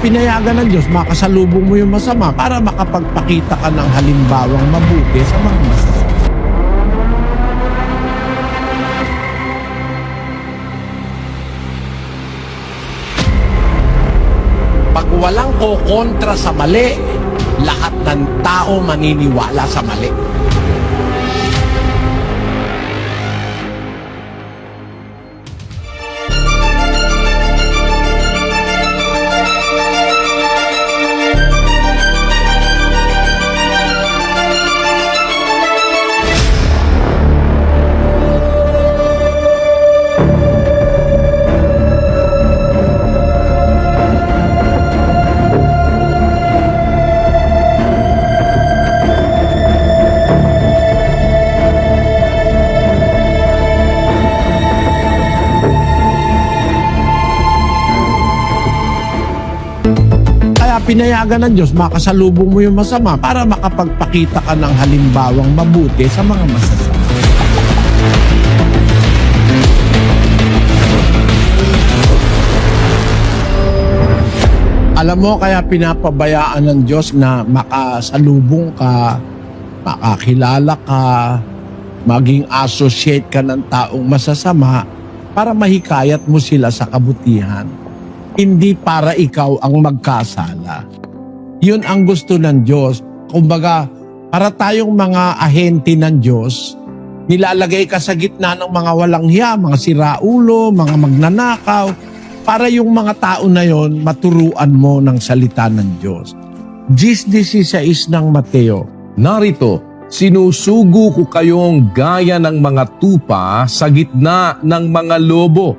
pinayagan ng Diyos, makasalubong mo yung masama para makapagpakita ka ng halimbawang mabuti sa mga masasama. Pag walang kokontra sa mali, lahat ng tao maniniwala sa mali. Pinayagan ng Diyos, makasalubong mo yung masama para makapagpakita ka ng halimbawang mabuti sa mga masasama. Alam mo, kaya pinapabayaan ng Diyos na makasalubong ka, makakilala ka, maging associate ka ng taong masasama para mahikayat mo sila sa kabutihan hindi para ikaw ang magkasala. Yun ang gusto ng Diyos. Kumbaga, para tayong mga ahente ng Diyos, nilalagay ka sa gitna ng mga walang hiya, mga siraulo, mga magnanakaw, para yung mga tao na yon maturuan mo ng salita ng Diyos. 10.16 ng Mateo. Narito, sinusugo ko kayong gaya ng mga tupa sa gitna ng mga lobo.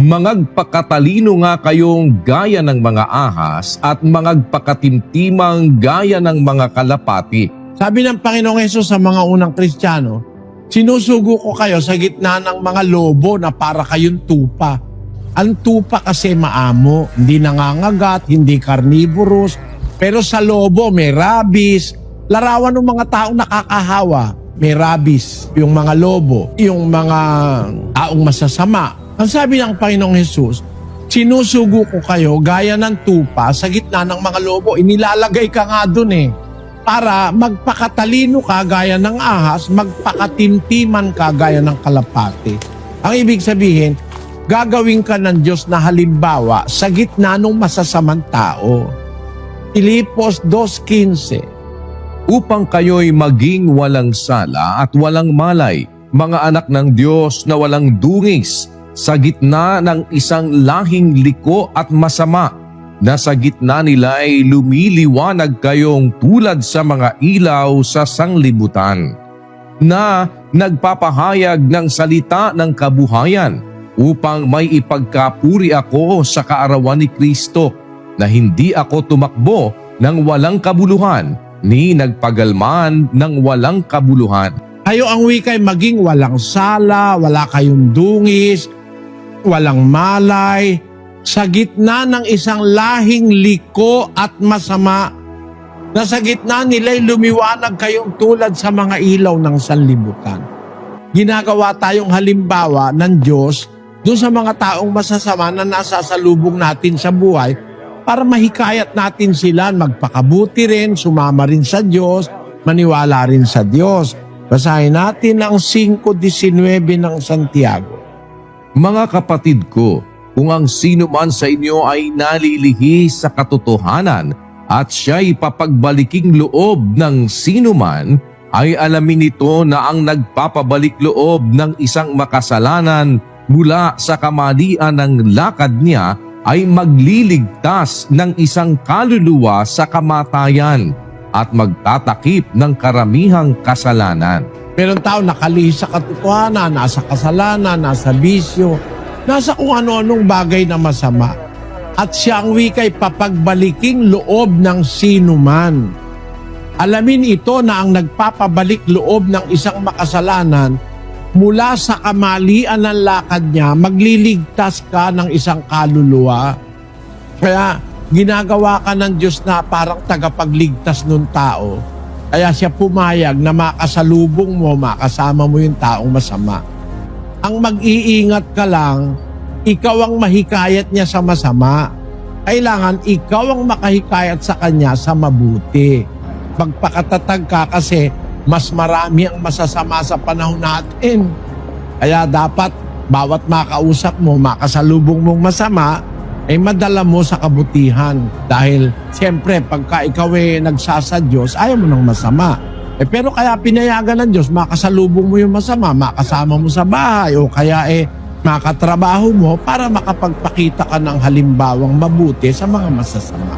Mangagpakatalino nga kayong gaya ng mga ahas at mangagpakatimtimang gaya ng mga kalapati. Sabi ng Panginoong Yesus sa mga unang Kristiyano, sinusugo ko kayo sa gitna ng mga lobo na para kayong tupa. Ang tupa kasi maamo, hindi nangangagat, hindi carnivorous, pero sa lobo may rabies. Larawan ng mga taong nakakahawa, may rabies. Yung mga lobo, yung mga taong masasama. Ang sabi ng Panginoong Yesus, sinusugo ko kayo gaya ng tupa sa gitna ng mga lobo. Inilalagay ka nga dun eh para magpakatalino ka gaya ng ahas, magpakatimtiman ka gaya ng kalapate. Ang ibig sabihin, gagawin ka ng Diyos na halimbawa sa gitna ng masasamang tao. Pilipos 2.15 upang kayo'y maging walang sala at walang malay, mga anak ng Diyos na walang dungis, sa gitna ng isang lahing liko at masama, na sa gitna nila ay lumiliwanag kayong tulad sa mga ilaw sa sanglibutan, na nagpapahayag ng salita ng kabuhayan upang may ipagkapuri ako sa kaarawan ni Kristo na hindi ako tumakbo ng walang kabuluhan ni nagpagalman ng walang kabuluhan. Kayo ang wikay maging walang sala, wala kayong dungis, walang malay, sa gitna ng isang lahing liko at masama, na sa gitna nila'y lumiwanag kayong tulad sa mga ilaw ng sanlibutan. Ginagawa tayong halimbawa ng Diyos doon sa mga taong masasama na nasa salubong natin sa buhay para mahikayat natin sila magpakabuti rin, sumama rin sa Diyos, maniwala rin sa Diyos. Basahin natin ang 5.19 ng Santiago. Mga kapatid ko, kung ang sino man sa inyo ay nalilihi sa katotohanan at siya'y papagbaliking loob ng sino man, ay alamin nito na ang nagpapabalik loob ng isang makasalanan mula sa kamalian ng lakad niya ay magliligtas ng isang kaluluwa sa kamatayan at magtatakip ng karamihang kasalanan. Meron tao nakalihi sa katotohanan, nasa kasalanan, nasa bisyo, nasa kung ano-anong bagay na masama. At siya ang wikay papagbaliking loob ng sino man. Alamin ito na ang nagpapabalik loob ng isang makasalanan mula sa kamalian ng lakad niya, magliligtas ka ng isang kaluluwa. Kaya ginagawa ka ng Diyos na parang tagapagligtas ng tao. Kaya siya pumayag na makasalubong mo, makasama mo yung taong masama. Ang mag-iingat ka lang, ikaw ang mahikayat niya sa masama. kailangan ikaw ang makahikayat sa kanya sa mabuti. Magpakatatag ka kasi mas marami ang masasama sa panahon natin. Kaya dapat bawat makausap mo, makasalubong mong masama, ay madala mo sa kabutihan. Dahil siyempre, pagka ikaw ay nagsasa Diyos, ayaw mo ng masama. Eh, pero kaya pinayagan ng Diyos, makasalubong mo yung masama, makasama mo sa bahay, o kaya eh, makatrabaho mo para makapagpakita ka ng halimbawang mabuti sa mga masasama.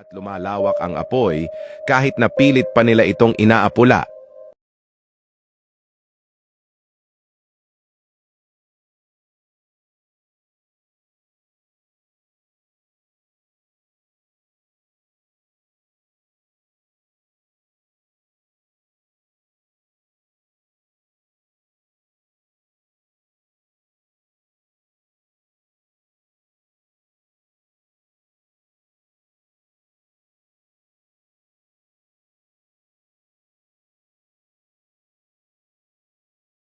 At lumalawak ang apoy kahit na pilit pa nila itong inaapula